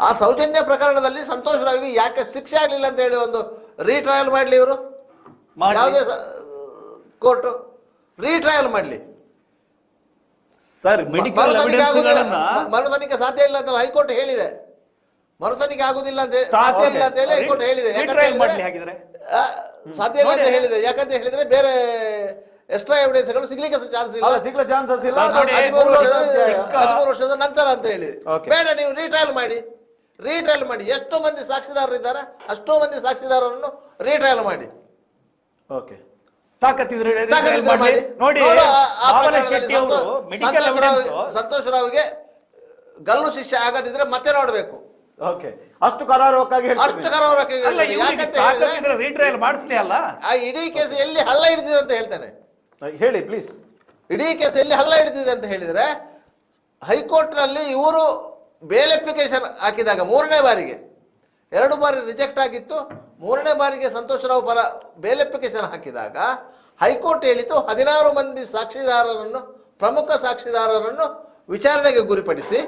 ಆ ಸೌಜನ್ಯ ಪ್ರಕರಣದಲ್ಲಿ ಸಂತೋಷ್ ರಾವ್ಗೆ ಯಾಕೆ ಶಿಕ್ಷೆ ಆಗಲಿಲ್ಲ ಅಂತ ಹೇಳಿ ಒಂದು ರೀಟ್ರಯಲ್ ಮಾಡ್ಲಿ ಇವರು? ಮಾಡ್ಲಿ. ಯಾವುದೇ ಕೋರ್ಟ್? ರೀಟ್ರಯಲ್ ಮಾಡ್ಲಿ. ಸರ್ ಮರುತನಿಖೆ ಸಾಧ್ಯ ಇಲ್ಲ ಅಂತ ಹೈಕೋರ್ಟ್ ಹೇಳಿದೆ. ಮರುತನಿಖೆ ಆಗುದಿಲ್ಲ ಅಂತ ಸಾಧ್ಯ ಇಲ್ಲ ಅಂತ ಹೇಳಿ. ಹೈಕೋರ್ಟ್ ಹೇಳಿದೆ. ಸಾಧ್ಯ ಇಲ್ಲ ಅಂತ ಹೇಳಿದೆ. ಯಾಕಂತ ಹೇಳಿದ್ರೆ ಬೇರೆ ಎಕ್ಸ್ಟ್ರಾ ಎವಿಡೆನ್ಸ್ಗಳು ಸಿಗ್ಲಿಕ್ಕೆ ಚಾನ್ಸ್ ಇಲ್ಲ. ಸಿಗ್ಲಿಕ್ಕೆ ಸಿಗ್ಲ ಚಾನ್ಸಸ್ ಇಲ್ಲ? ಹದಿಮೂರು ವರ್ಷದ ನಂತರ ಅಂತ ಹೇಳಿ. ಬೇಡ ನೀವು ರೀಟ್ರಯಲ್ ಮಾಡಿ. ರೀಟ್ರಯಲ್ ಮಾಡಿ. ಎಷ್ಟು ಮಂದಿ ಸಾಕ್ಷಿದಾರರು ಇದ್ದಾರೆ ಅಷ್ಟೋ ಮಂದಿ ಸಾಕ್ಷಿದಾರರನ್ನು ರೀಟ್ರಯಲ್ ಮಾಡಿ. ಓಕೆ ತಾಕತ್ತಿದ್ರೆ retrial ತಾಕತ್ತಿದ್ರೆ ಮಾಡಿ. ನೋಡಿ ನೋಡು, ಆ- ಆ ಭಾವನಾ ಪ್ರಕರಣದಲ್ಲಿ ಶೆಟ್ಟಿ ಅವರು ಸಂತೋಷ್- ಮೆಡಿಕಲ್ ಸಂತೋಷ್ ರಾವ್- ಎವಿಡೆನ್ಸ್ ಸಂತೋಷ್ ರಾವ್ಗೆ ಗಲ್ಲು ಶಿಕ್ಷೆ ಆಗದಿದ್ರೆ ಮತ್ತೆ ನೋಡ್ಬೇಕು. ಓಕೆ ಅಷ್ಟು ಕರಾರೋಕಾಗಿ ಅಷ್ಟು ಹೇಳ್ತೀನಿ ಕರಾವಕ್ಕೆ ಅಲ್ಲ ಯಾಕಂತ ತಾಕತ್ತಿದ್ರೆ ರೀಟ್ರಯಲ್ ಮಾಡಿಸ್ಲಿ ಅಲ್ಲ? ಆ ಇಡೀ ಕೇಸ್ ಎಲ್ಲಿ ಹಳ್ಳ ಹಿಡಿದಿದೆ ಅಂತ ಹೇಳ್ತೇನೆ. ಹೇಳಿ ಪ್ಲೀಸ್ ಇಡೀ ಕೇಸ್ ಎಲ್ಲಿ ಹಳ್ಳ ಹಿಡಿದಿದೆ ಅಂತ ಹೇಳಿದ್ರೆ ಹೈಕೋರ್ಟ್ನಲ್ಲಿ ಇವರು ಬೇಲ್ ಅಪ್ಲಿಕೇಶನ್ ಹಾಕಿದಾಗ ಮೂರನೇ ಬಾರಿಗೆ ಎರಡು ಬಾರಿ ರಿಜೆಕ್ಟ್ ಆಗಿತ್ತು ಮೂರನೇ ಬಾರಿಗೆ ಸಂತೋಷರಾವ್ ಪರ ಬೇಲ್ ಅಪ್ಲಿಕೇಶನ್ ಹಾಕಿದಾಗ ಹೈಕೋರ್ಟ್ ಹೇಳಿತು ಹದಿನಾರು ಮಂದಿ ಸಾಕ್ಷಿದಾರರನ್ನು ಪ್ರಮುಖ ಸಾಕ್ಷಿದಾರರನ್ನು ವಿಚಾರಣೆಗೆ ಗುರಿಪಡಿಸಿ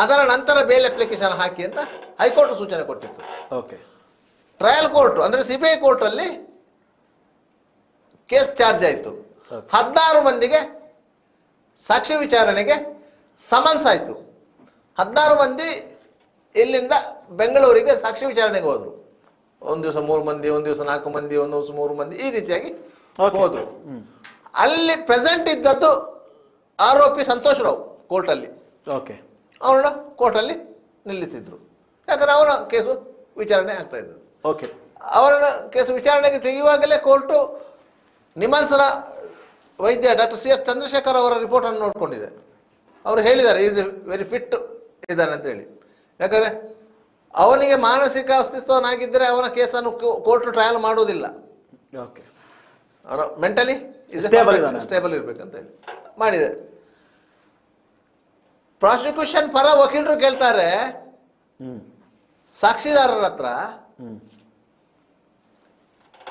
ಅದರ ನಂತರ ಬೇಲ್ ಅಪ್ಲಿಕೇಶನ್ ಹಾಕಿ ಅಂತ ಹೈಕೋರ್ಟ್ ಸೂಚನೆ ಕೊಟ್ಟಿತ್ತು. ಓಕೆ ಟ್ರಯಲ್ ಕೋರ್ಟ್ ಅಂದರೆ ಸಿ ಬಿ ಐ ಕೋರ್ಟಲ್ಲಿ ಕೇಸ್ ಚಾರ್ಜ್ ಆಯಿತು. ಹದಿನಾರು ಮಂದಿಗೆ ಸಾಕ್ಷಿ ವಿಚಾರಣೆಗೆ ಸಮನ್ಸ್ ಆಯಿತು. ಹದಿನಾರು ಮಂದಿ ಇಲ್ಲಿಂದ ಬೆಂಗಳೂರಿಗೆ ಸಾಕ್ಷಿ ವಿಚಾರಣೆಗೆ ಹೋದರು. ಒಂದು ದಿವಸ ಮೂರು ಮಂದಿ ಒಂದು ದಿವಸ ನಾಲ್ಕು ಮಂದಿ ಒಂದು ದಿವಸ ಮೂರು ಮಂದಿ ಈ ರೀತಿಯಾಗಿ ಹೋದ್ರು. ಅಲ್ಲಿ ಪ್ರೆಸೆಂಟ್ ಇದ್ದದ್ದು ಆರೋಪಿ ಸಂತೋಷ್ ರಾವ್ ಕೋರ್ಟಲ್ಲಿ. ಓಕೆ ಅವರನ್ನ ಕೋರ್ಟಲ್ಲಿ ನಿಲ್ಲಿಸಿದ್ರು. ಯಾಕಂದ್ರೆ ಅವನ ಕೇಸು ವಿಚಾರಣೆ ಆಗ್ತಾ ಇದ್ದದ್ದು. ಓಕೆ ಅವರನ್ನ ಕೇಸು ವಿಚಾರಣೆಗೆ ತೆಗೆಯುವಾಗಲೇ ಕೋರ್ಟು ನಿಮಾನ್ಸರ ವೈದ್ಯ ಡಾಕ್ಟರ್ ಸಿ ಎಸ್ ಚಂದ್ರಶೇಖರ್ ಅವರ ರಿಪೋರ್ಟನ್ನು ನೋಡ್ಕೊಂಡಿದೆ. ಅವರು ಹೇಳಿದ್ದಾರೆ ಈಸ್ ಎ ವೆರಿ ಫಿಟ್ ಇದ್ದಾನೆ ಅಂತ ಹೇಳಿ. ಯಾಕಂದ್ರೆ ಅವನಿಗೆ ಮಾನಸಿಕ ಅಸ್ತಿತ್ವನಾಗಿದ್ದರೆ ಅವನ ಕೇಸನ್ನು ಕೋರ್ಟ್ ಟ್ರಯಲ್ ಮಾಡೋದಿಲ್ಲ. ಓಕೆ. ಅವನ ಮೆಂಟಲಿ. ಸ್ಟೇಬಲ್ ಇರಬೇಕಂತ ಹೇಳಿ. ಮಾಡಿದೆ. ಪ್ರಾಸಿಕ್ಯೂಷನ್ ಪರ ವಕೀಲರು ಕೇಳ್ತಾರೆ ಸಾಕ್ಷಿದಾರರ ಹತ್ರ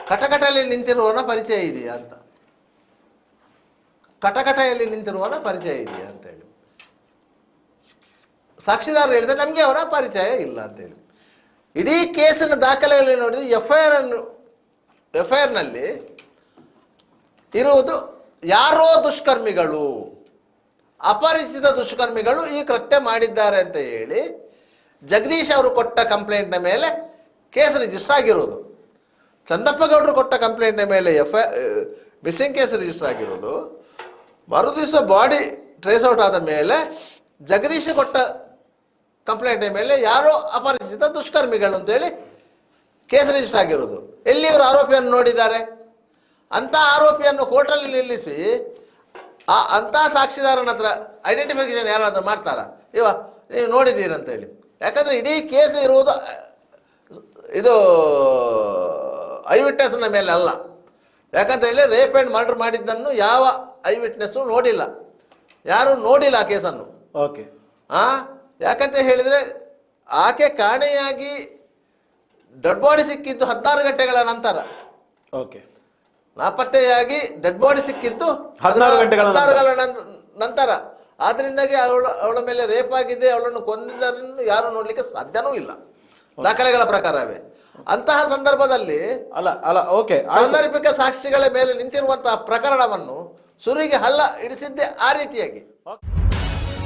ಕಟಕಟಲ್ಲಿ ಕಟಕಟೆಯಲ್ಲಿ ನಿಂತಿರುವವನ ಪರಿಚಯ ಇದೆಯಾ ಅಂತ. ಕಟಕಟೆಯಲ್ಲಿ ನಿಂತಿರುವವನ ಪರಿಚಯ ಇದೆಯಾ ಅಂತ ಹೇಳಿ. ಸಾಕ್ಷಿದಾರರು ಹೇಳಿದ್ರೆ ನಮಗೆ ಅವರ ಪರಿಚಯ ಇಲ್ಲ ಅಂತೇಳಿ ಇಡೀ ಕೇಸಿನ ದಾಖಲೆಯಲ್ಲಿ ನೋಡಿದ್ರೆ ಎಫ್ ಐ ಆರ್ ಅನ್ನು ಎಫ್ ಐ ಆರ್ನಲ್ಲಿ ಇರುವುದು ಯಾರೋ ದುಷ್ಕರ್ಮಿಗಳು, ಅಪರಿಚಿತ ದುಷ್ಕರ್ಮಿಗಳು ಈ ಕೃತ್ಯ ಮಾಡಿದ್ದಾರೆ ಅಂತ ಹೇಳಿ ಜಗದೀಶ್ ಅವರು ಕೊಟ್ಟ ಕಂಪ್ಲೇಂಟ್ನ ಮೇಲೆ ಕೇಸ್ ರಿಜಿಸ್ಟರ್ ಆಗಿರೋದು. ಚಂದಪ್ಪಗೌಡರು ಕೊಟ್ಟ ಕಂಪ್ಲೇಂಟ್ನ ಮೇಲೆ F I missing case register ಆಗಿರೋದು. ಮರುದಿವಸ ಬಾಡಿ ಟ್ರೇಸ್ ಔಟ್ ಆದ ಮೇಲೆ ಜಗದೀಶ್ ಕೊಟ್ಟ ಕಂಪ್ಲೇಂಟ್ನ ಮೇಲೆ ಯಾರೋ ಅಪರಿಚಿತ ದುಷ್ಕರ್ಮಿಗಳು ಅಂತೇಳಿ ಕೇಸ್ ರಿಜಿಸ್ಟರ್ ಆಗಿರೋದು. ಎಲ್ಲಿ ಇವರು ಆರೋಪಿಯನ್ನು ನೋಡಿದ್ದಾರೆ? ಅಂಥ ಆರೋಪಿಯನ್ನು ಕೋರ್ಟಲ್ಲಿ ನಿಲ್ಲಿಸಿ ಆ ಅಂಥ ಸಾಕ್ಷಿದಾರನ ಹತ್ರ ಐಡೆಂಟಿಫಿಕೇಶನ್ ಯಾರಾದ್ರೂ ಮಾಡ್ತಾರಾ? ಇವ ನೀವು ನೋಡಿದ್ದೀರಂತೇಳಿ. ಯಾಕಂದರೆ ಇಡೀ ಕೇಸ್ ಇರುವುದು ಇದು ಐ ವಿಟ್ನೆಸ್ನ ಮೇಲೆ ಅಲ್ಲ. ಯಾಕಂತ ಹೇಳಿ ರೇಪ್ ಆ್ಯಂಡ್ ಮರ್ಡರ್ ಮಾಡಿದ್ದನ್ನು ಯಾವ ಐ ವಿಟ್ನೆಸ್ಸು ನೋಡಿಲ್ಲ. ಯಾರು ನೋಡಿಲ್ಲ ಆ ಕೇಸನ್ನು. ಓಕೆ ಆ? ಯಾಕಂತ ಹೇಳಿದ್ರೆ ಆಕೆ ಕಾಣೆಯಾಗಿ ಡೆಡ್ ಬಾಡಿ ಸಿಕ್ಕಿದ್ದು ಹದಿನಾರು ಗಂಟೆಗಳ ನಂತರ. ಓಕೆ. ನಾಪತ್ತೆಯಾಗಿ ಡೆಡ್ ಬಾಡಿ ಸಿಕ್ಕಿದ್ದು 16 ಗಂಟೆಗಳ ನಂತರ. ಆದ್ರಿಂದಾಗಿ ಅವಳ ಅವಳ ಮೇಲೆ ರೇಪ್ ಆಗಿದೆ ಅವಳನ್ನು ಕೊಂದಿದ್ದನ್ನು ಯಾರು ನೋಡ್ಲಿಕ್ಕೆ ಸಾಧ್ಯನೂ ಇಲ್ಲ. ದಾಖಲೆಗಳ ಪ್ರಕಾರವೇ. ಅಂತಹ ಸಂದರ್ಭದಲ್ಲಿ ಅಲ್ಲ ಅಲ್ಲ ಓಕೆ. ಸಾಂದರ್ಭಿಕ ಸಾಕ್ಷಿಗಳ ಮೇಲೆ ನಿಂತಿರುವಂತಹ ಪ್ರಕರಣವನ್ನು ಸುರಿಗೆ ಹಳ್ಳ ಇಡಿಸಿದ್ದೇ ಆ ರೀತಿಯಾಗಿ.